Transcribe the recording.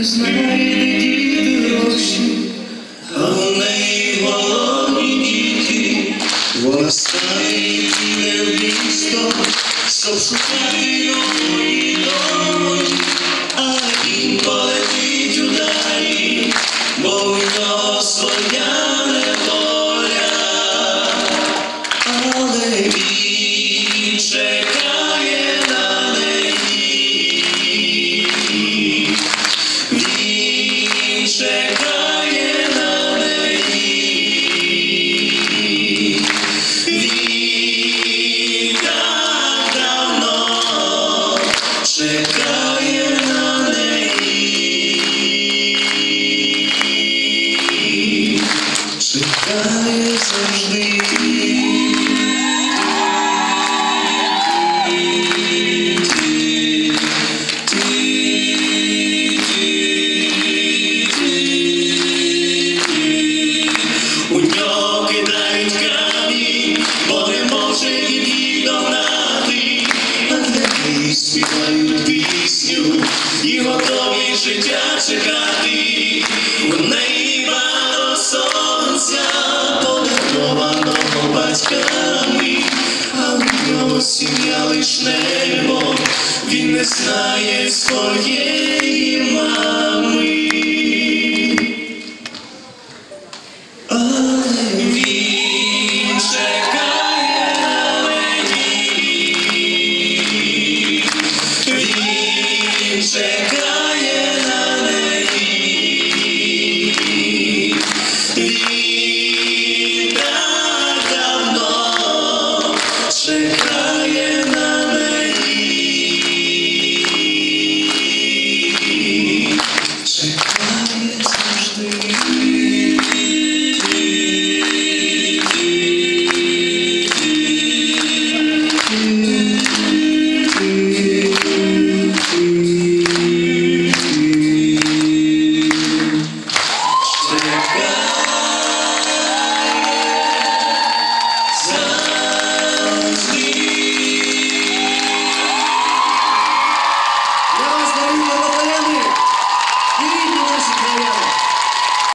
не знає, де діти гроші, а в неї голодні діти, вона стає йде в місто, щоб шукати нової долі, а він полетить він чекає співають пісню і готові життя чекати. У неї багато сонця, подарованого батьками, а в нього сім'я лиш небо, він не знає своє.